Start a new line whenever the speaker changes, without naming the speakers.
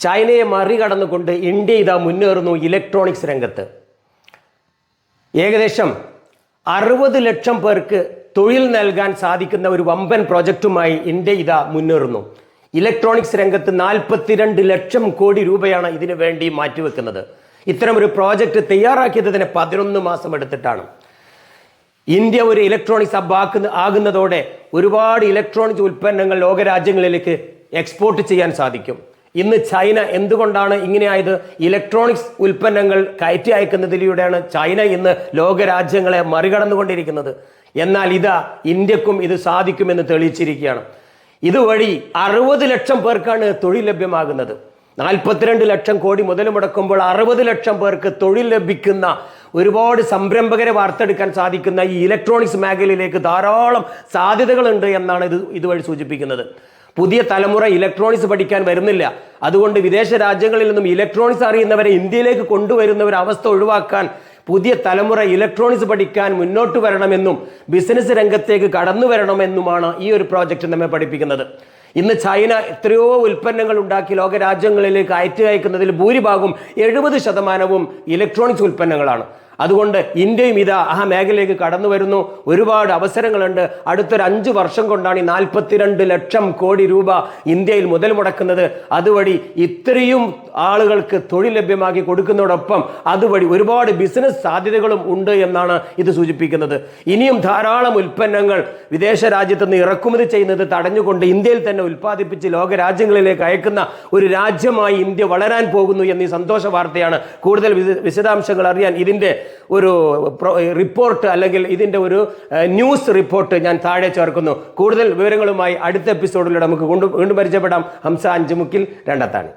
ചൈനയെ മറികടന്നുകൊണ്ട് ഇന്ത്യ ഇതാ മുന്നേറുന്നു ഇലക്ട്രോണിക്സ് രംഗത്ത്. ഏകദേശം അറുപത് ലക്ഷം പേർക്ക് തൊഴിൽ നൽകാൻ സാധിക്കുന്ന ഒരു വമ്പൻ പ്രോജക്റ്റുമായി ഇന്ത്യ ഇതാ മുന്നേറുന്നു. ഇലക്ട്രോണിക്സ് രംഗത്ത് നാൽപ്പത്തിരണ്ട് ലക്ഷം കോടി രൂപയാണ് ഇതിനു വേണ്ടി മാറ്റിവെക്കുന്നത്. ഇത്തരം ഒരു പ്രോജക്റ്റ് തയ്യാറാക്കിയത് തന്നെ പതിനൊന്ന് മാസം എടുത്തിട്ടാണ്. ഇന്ത്യ ഒരു ഇലക്ട്രോണിക്സ് ഹബ് ആക്കുന്ന ആകുന്നതോടെ ഒരുപാട് ഇലക്ട്രോണിക്സ് ഉൽപ്പന്നങ്ങൾ ലോകരാജ്യങ്ങളിലേക്ക് എക്സ്പോർട്ട് ചെയ്യാൻ സാധിക്കും. ഇന്ന് ചൈന എന്തുകൊണ്ടാണ് ഇങ്ങനെയായത്? ഇലക്ട്രോണിക്സ് ഉൽപ്പന്നങ്ങൾ കയറ്റി അയക്കുന്നതിലൂടെയാണ് ചൈന ഇന്ന് ലോകരാജ്യങ്ങളെ മറികടന്നുകൊണ്ടിരിക്കുന്നത്. എന്നാൽ ഇതാ ഇന്ത്യക്കും ഇത് സാധിക്കുമെന്ന് തെളിയിച്ചിരിക്കുകയാണ്. ഇതുവഴി അറുപത് ലക്ഷം പേർക്കാണ് തൊഴിൽ ലഭ്യമാകുന്നത്. നാൽപ്പത്തിരണ്ട് ലക്ഷം കോടി മുതൽ മുടക്കുമ്പോൾ അറുപത് ലക്ഷം പേർക്ക് തൊഴിൽ ലഭിക്കുന്ന ഒരുപാട് സംരംഭകരെ വാർത്തെടുക്കാൻ സാധിക്കുന്ന ഈ ഇലക്ട്രോണിക്സ് മേഖലയിലേക്ക് ധാരാളം സാധ്യതകളുണ്ട് എന്നാണ് ഇത് ഇതുവഴി സൂചിപ്പിക്കുന്നത്. പുതിയ തലമുറ ഇലക്ട്രോണിക്സ് പഠിക്കാൻ വരുന്നില്ല. അതുകൊണ്ട് വിദേശ രാജ്യങ്ങളിൽ നിന്നും ഇലക്ട്രോണിക്സ് അറിയുന്നവരെ ഇന്ത്യയിലേക്ക് കൊണ്ടുവരുന്ന ഒരു അവസ്ഥ ഒഴിവാക്കാൻ പുതിയ തലമുറ ഇലക്ട്രോണിക്സ് പഠിക്കാൻ മുന്നോട്ട് വരണമെന്നും ബിസിനസ് രംഗത്തേക്ക് കടന്നു വരണമെന്നുമാണ് ഈ ഒരു പ്രോജക്റ്റ് നമ്മെ പഠിപ്പിക്കുന്നത്. ഇന്ന് ചൈന എത്രയോ ഉൽപ്പന്നങ്ങൾ ഉണ്ടാക്കി ലോകരാജ്യങ്ങളിലേക്ക് അയറ്റി അയക്കുന്നതിൽ ഭൂരിഭാഗവും എഴുപത് ശതമാനവും ഇലക്ട്രോണിക്സ് ഉൽപ്പന്നങ്ങളാണ്. അതുകൊണ്ട് ഇന്ത്യയും ഇതാ ആ മേഖലയിലേക്ക് കടന്നു വരുന്നു. ഒരുപാട് അവസരങ്ങളുണ്ട്. അടുത്തൊരു അഞ്ച് വർഷം കൊണ്ടാണ് ഈ നാൽപ്പത്തിരണ്ട് ലക്ഷം കോടി രൂപ ഇന്ത്യയിൽ മുതൽ മുടക്കുന്നത്. അതുവഴി ഇത്രയും ആളുകൾക്ക് തൊഴിൽ ലഭ്യമാക്കി കൊടുക്കുന്നതോടൊപ്പം അതുവഴി ഒരുപാട് ബിസിനസ് സാധ്യതകളും ഉണ്ട് എന്നാണ് ഇത് സൂചിപ്പിക്കുന്നത്. ഇനിയും ധാരാളം ഉൽപ്പന്നങ്ങൾ വിദേശ രാജ്യത്ത് നിന്ന് ഇറക്കുമതി ചെയ്യുന്നത് തടഞ്ഞുകൊണ്ട് ഇന്ത്യയിൽ തന്നെ ഉൽപ്പാദിപ്പിച്ച് ലോകരാജ്യങ്ങളിലേക്ക് അയക്കുന്ന ഒരു രാജ്യമായി ഇന്ത്യ വളരാൻ പോകുന്നു എന്നീ സന്തോഷ വാർത്തയാണ്. കൂടുതൽ വിശദാംശങ്ങൾ അറിയാൻ ഇതിന്റെ ഒരു റിപ്പോർട്ട് അല്ലെങ്കിൽ ഇതിന്റെ ഒരു ന്യൂസ് റിപ്പോർട്ട് ഞാൻ താഴെ ചേർക്കുന്നു. കൂടുതൽ വിവരങ്ങളുമായി അടുത്ത എപ്പിസോഡിലൂടെ നമുക്ക് കൊണ്ടു വീണ്ടും പരിചയപ്പെടാം. ഹംസ അഞ്ചുമുക്കിൽ രണ്ടത്താണ്.